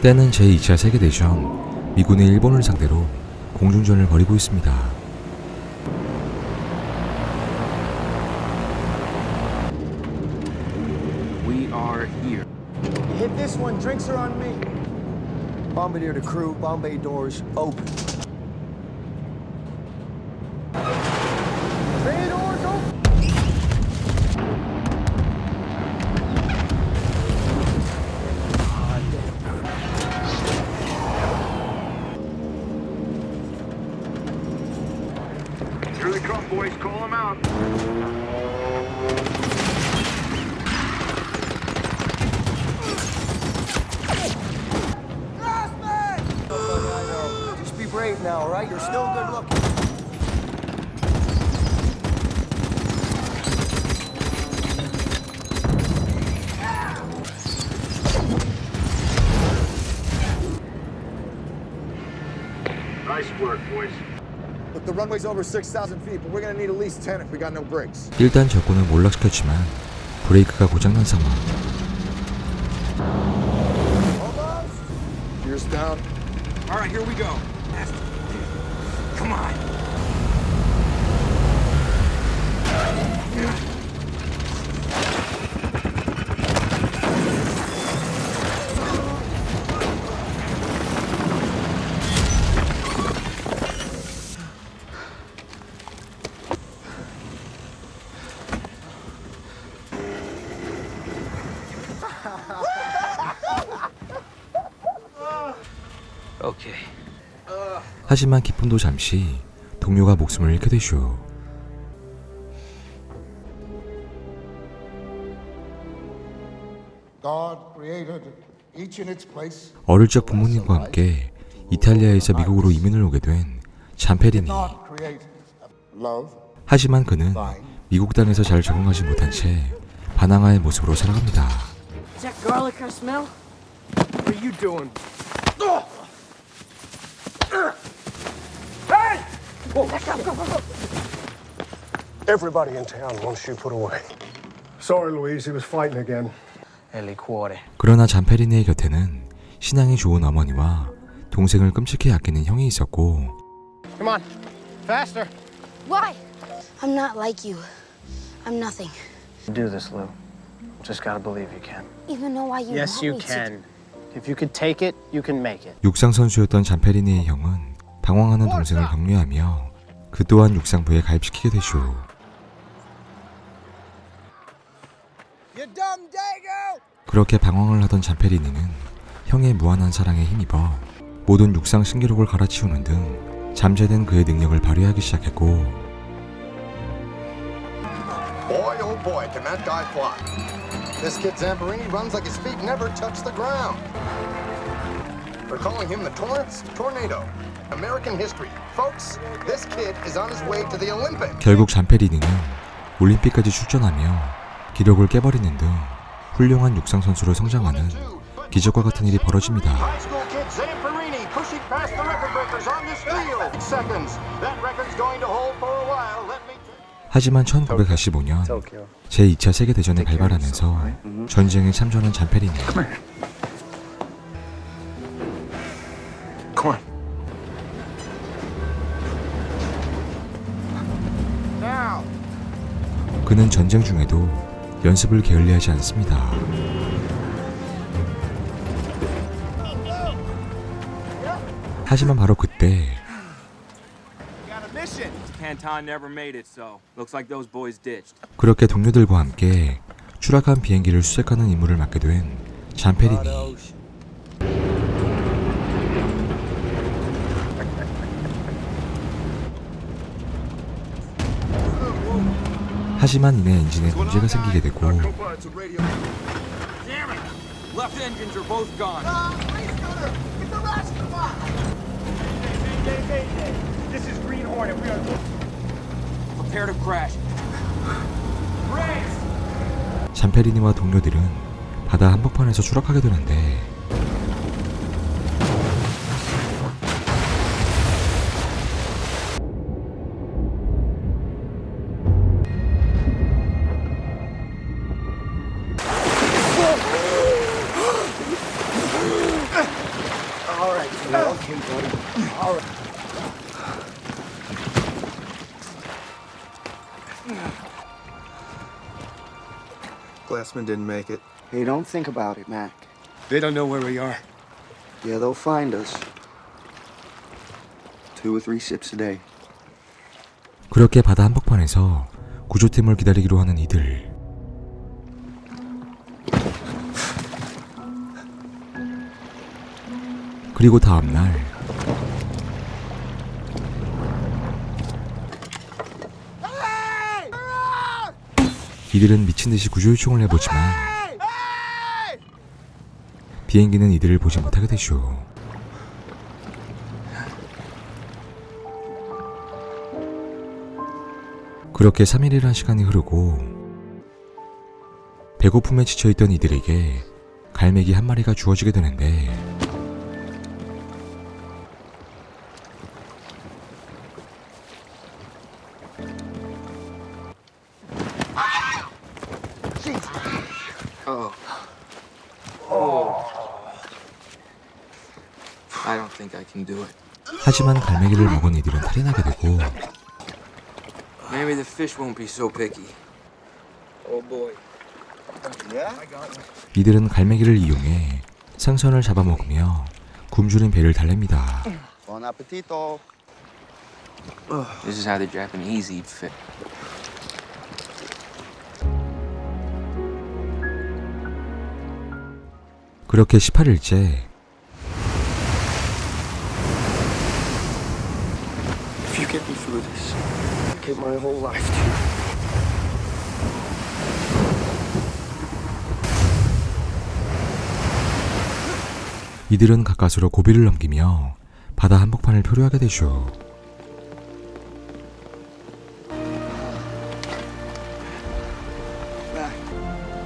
때는 제2차 세계대전 미군이 일본을 상대로 공중전을 벌이고 있습니다. We are here. Hit this one, drinks are on me. Bombardier to crew, Bombay doors open. Call them. Just be brave now, all right? You're still good looking. Nice work, boys. Look, the runway's over 6,000 feet, but we're gonna need at least 10 if we got no brakes. 일단 적군을 몰락시켰지만 브레이크가 고장난 상황. Almost! Gears down. All right, here we go. Come on. 하지만 기쁨도 잠시 동료가 목숨을 잃게 되죠. God created each in its place. 어릴 적 부모님과 함께 이탈리아에서 미국으로 이민을 오게 된 love. 하지만 그는 미국 땅에서 잘 적응하지 못한 채 바나나의 모습으로 살아갑니다. I smell? What are you doing? Everybody in town wants you put away. Sorry, Louise, he was fighting again. 그러나 잠페리니의 곁에는 신앙이 좋은 어머니와 동생을 끔찍히 아끼는 형이 있었고 Come on, faster. Why? I'm not like you. I'm nothing. Do this, Lou. Just gotta believe you can. Even though why you Yes, want you me to. can. If you could take it, you can make it. 육상 선수였던 잠페리니의 형은 방황하는 동생을 격려하며 그 또한 육상부에 가입시키게 되죠. 그렇게 방황을 하던 잠페리니는 형의 무한한 사랑에 힘입어 모든 육상 신기록을 갈아치우는 등 잠재된 그의 능력을 발휘하기 시작했고 Boy, oh boy, can that guy fly. This kid Zamperini runs like his feet never touch the ground. We're calling him the Torrance Tornado. American history. Folks, this kid is on his way to the Olympics. 결국 잠페리니는 올림픽까지 출전하며 기록을 깨버리는 등 훌륭한 육상 선수로 성장하는 기적과 같은 일이 벌어집니다. 하지만 1945년 제2차 세계대전에 발발하면서 전쟁에 참전한 잠페리니 그는 전쟁 중에도 연습을 게을리하지 않습니다. 하지만 바로 그때. 그렇게 동료들과 함께 추락한 비행기를 수색하는 임무를 맡게 된 잠페리니 하지만 이내 엔진에 문제가 생기게 되고! 잠페리니와 동료들은 바다 한복판에서 추락하게 되는데 Glassman didn't make it. Hey, don't think about it, Mac. They don't know where we are. Yeah, they'll find us. Two or three sips a day. 그렇게 바다 한복판에서 구조팀을 기다리기로 하는 이들. 그리고 다음 날 이들은 미친 듯이 구조 요청을 해보지만 비행기는 이들을 보지 못하게 되죠. 그렇게 3일이란 시간이 흐르고 배고픔에 지쳐있던 이들에게 갈매기 한 마리가 주어지게 되는데 하지만 갈매기를 먹은 이들은 탈이 나게 되고 Maybe the fish won't be so picky. Oh boy. 이들은 갈매기를 이용해 생선을 잡아먹으며 굶주린 배를 달랩니다. Bon appetito. This is how the Japanese eat fish. 그렇게 18일째 If you get me through this, give my whole life to. 이들은 가까스로 고비를 넘기며 바다 한복판을 표류하게 되죠.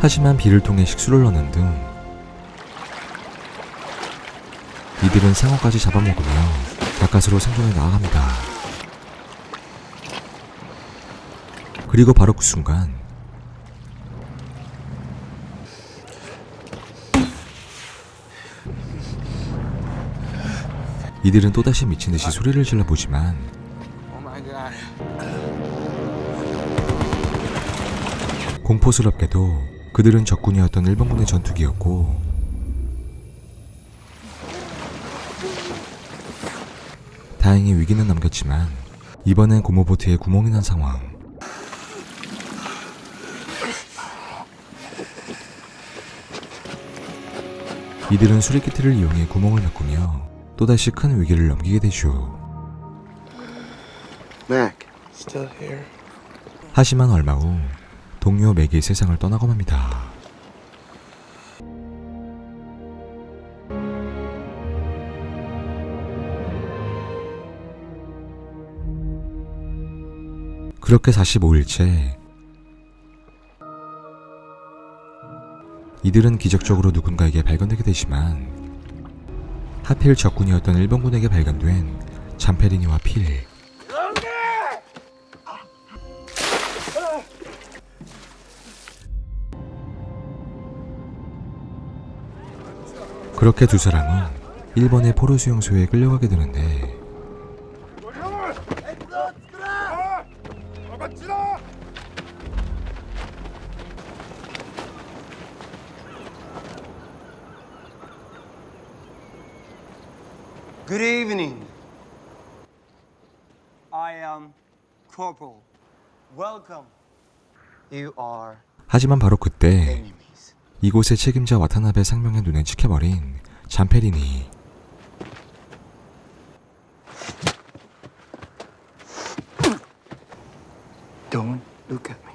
하지만 비를 통해 식수를 넣는 등 이들은 상어까지 잡아먹으며 가까스로 생존해 나아갑니다. 그리고 바로 그 순간 이들은 또다시 미친 듯이 소리를 질러 보지만. 공포스럽게도 그들은 적군이었던 일본군의 전투기였고 다행히 위기는 넘겼지만 이번엔 고모보트에 구멍이 난 상황 이들은 수리키트를 이용해 구멍을 메꾸며 또다시 큰 위기를 넘기게 되죠 Mac, Still here. 하지만 얼마 후 동료 맥이 세상을 떠나고 맙니다. 그렇게 45일째 이들은 기적적으로 누군가에게 발견되게 되지만 하필 적군이었던 일본군에게 발견된 잠페리니와 필. 그렇게 두 사람은 일본의 포로 수용소에 끌려가게 되는데 Good evening. I am Corporal. Welcome. You are 하지만 바로 그때. 이곳의 책임자 와타나베 상명의 눈에 찍혀버린 잠페리니 don't look at me.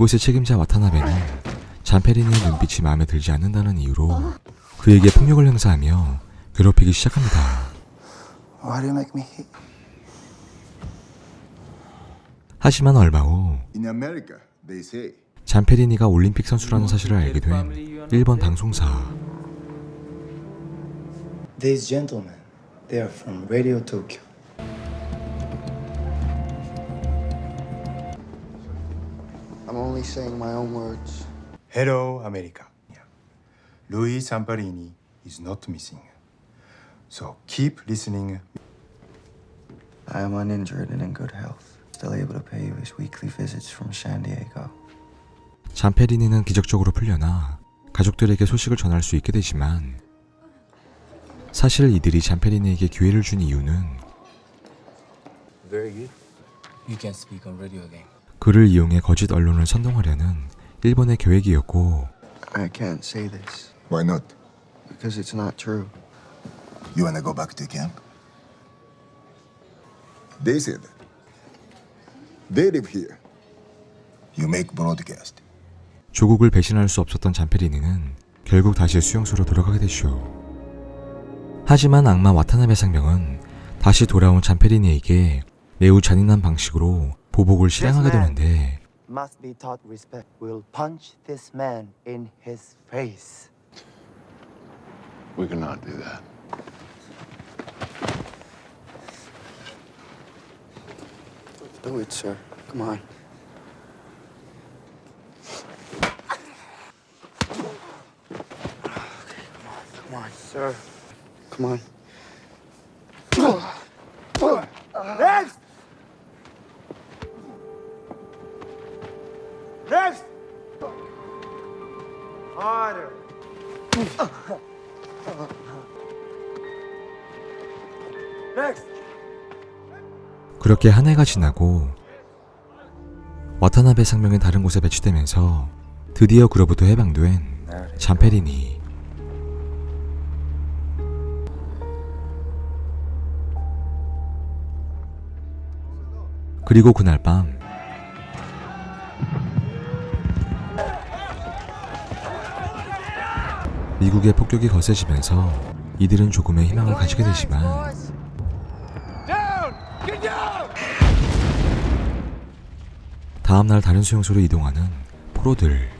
이곳의 책임자 와타나베는 잠페리니의 눈빛이 마음에 들지 않는다는 이유로 그에게 폭력을 행사하며 괴롭히기 시작합니다. Why do you make me hit? 하지만 얼마 후 In America, they say. 잠페리니가 올림픽 선수라는 사실을 알게 된 일본 방송사 These gentlemen, they are from Radio Tokyo. Only saying my own words. Hello, America. Louis Zamparini is not missing. So keep listening. I am uninjured and in good health, still able to pay you his weekly visits from San Diego. 잔페리니는 기적적으로 풀려나 가족들에게 소식을 전할 수 있게 되지만 사실 이들이 잔페리니에게 기회를 준 이유는 Very good. You can't speak on radio again. 그를 이용해 거짓 언론을 선동하려는 일본의 계획이었고 I can't say this Why not? because it's not true. You wanna go back to camp? They said they live here. You make broadcast. 조국을 배신할 수 없었던 잔페리니는 결국 다시 수용소로 돌아가게 되죠. 하지만 악마 와타나베 상명은 다시 돌아온 잔페리니에게 매우 잔인한 방식으로 보복을 실행하게 되는데 Must be taught respect. We'll punch this man in his face. We cannot do that. Do it, sir. Come on. Come on, sir. Come on. 그렇게 한 해가 지나고 와타나베 상명이 다른 곳에 배치되면서 드디어 그로부터 해방된 잔페리니. 그리고 그날 밤 미국의 폭격이 거세지면서 이들은 조금의 희망을 가지게 되지만 다음날 다른 수용소로 이동하는 포로들.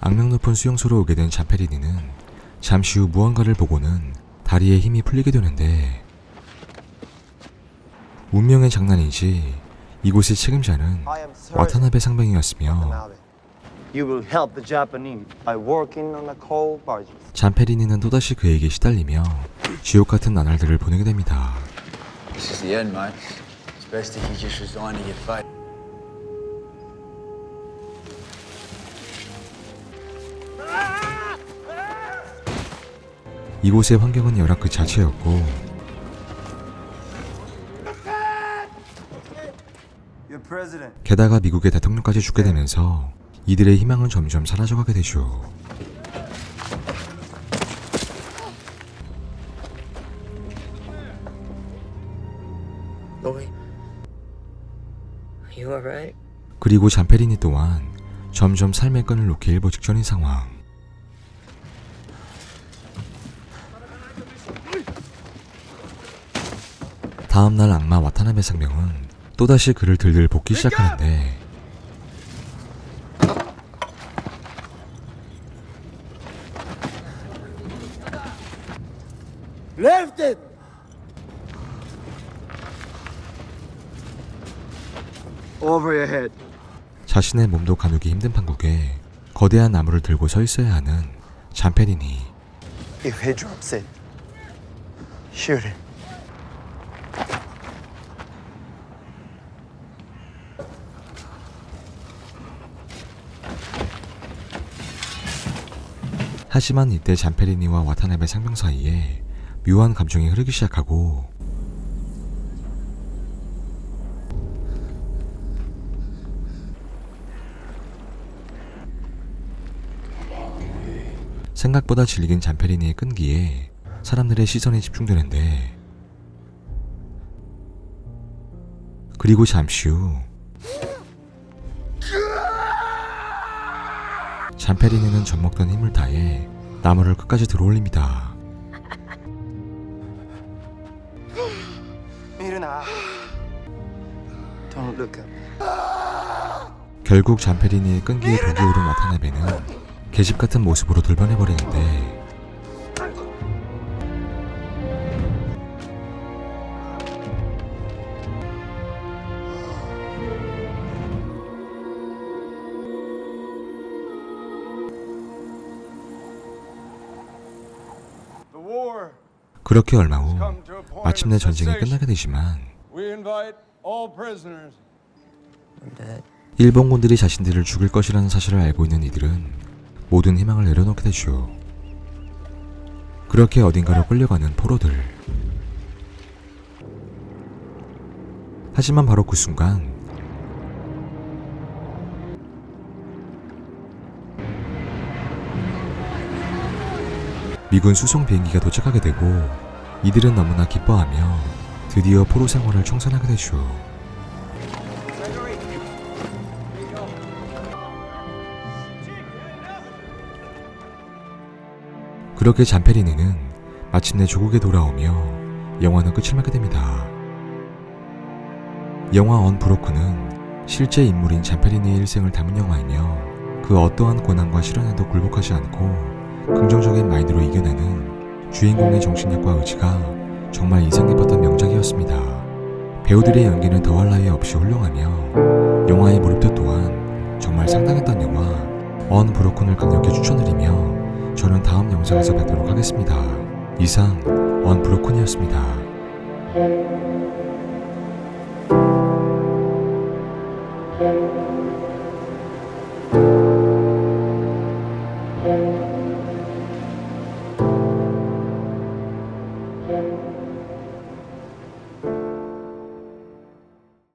악명 높은 수용소로 오게 된 잔페리니는 잠시 후 무언가를 보고는 다리에 힘이 풀리게 되는데 운명의 장난인지 이곳의 책임자는 와타나베 상병이었으며 You will help the Japanese by working on the coal barges. 잔페리니는 또다시 그에게 시달리며 지옥 같은 나날들을 보내게 됩니다. This is the end, Mike. It's best if you just resign and get fight. 이곳의 환경은 열악 그 자체였고 게다가 미국의 대통령까지 죽게 되면서 이들의 희망은 점점 사라져가게 되죠. Louis. You alright? 그리고 잔페리니 또한 점점 삶의 끈을 놓기 일보 직전인 상황. 다음날 악마 와타나베 상명은 또다시 그를 들들 볶기 시작하는데 Left it! Over your head. 자신의 몸도 가누기 힘든 판국에 거대한 나무를 들고 서 있어야 하는 잔페리니. If he drops it, shoot him. 하지만 이때 잔페리니와 와타나베 상병 사이에 묘한 감정이 흐르기 시작하고 생각보다 질긴 잔페리니의 끈기에 사람들의 시선이 집중되는데 그리고 잠시 후 잔페리니는 젖먹던 힘을 다해 나무를 끝까지 들어올립니다. Captain. 결국 잔페리니의 끈기에 독이 오른 와타나베는 계집 같은 모습으로 돌변해버리는데 그렇게 얼마 후 마침내 전쟁이. 끝나게 되지만 일본군들이 자신들을 죽일 것이라는 사실을 알고 있는 이들은 모든 희망을 내려놓게 되죠. 그렇게 어딘가로 끌려가는 포로들. 하지만 바로 그 순간 미군 수송 비행기가 도착하게 되고 이들은 너무나 기뻐하며 드디어 포로 생활을 청산하게 되죠. 그렇게 잔페리네는 마침내 조국에 돌아오며 영화는 끝을 맞게 됩니다. 영화 언브로크는 실제 인물인 잔페리네의 일생을 담은 영화이며 그 어떠한 고난과 시련에도 굴복하지 않고 긍정적인 마인드로 이겨내는 주인공의 정신력과 의지가 정말 인상 깊었던 명작이었습니다. 배우들의 연기는 더할 나위 없이 훌륭하며 영화의 몰입도 또한 정말 상당했던 영화 언 브로큰을 강력히 추천드리며 저는 다음 영상에서 뵙도록 하겠습니다. 이상 언 브로큰이었습니다.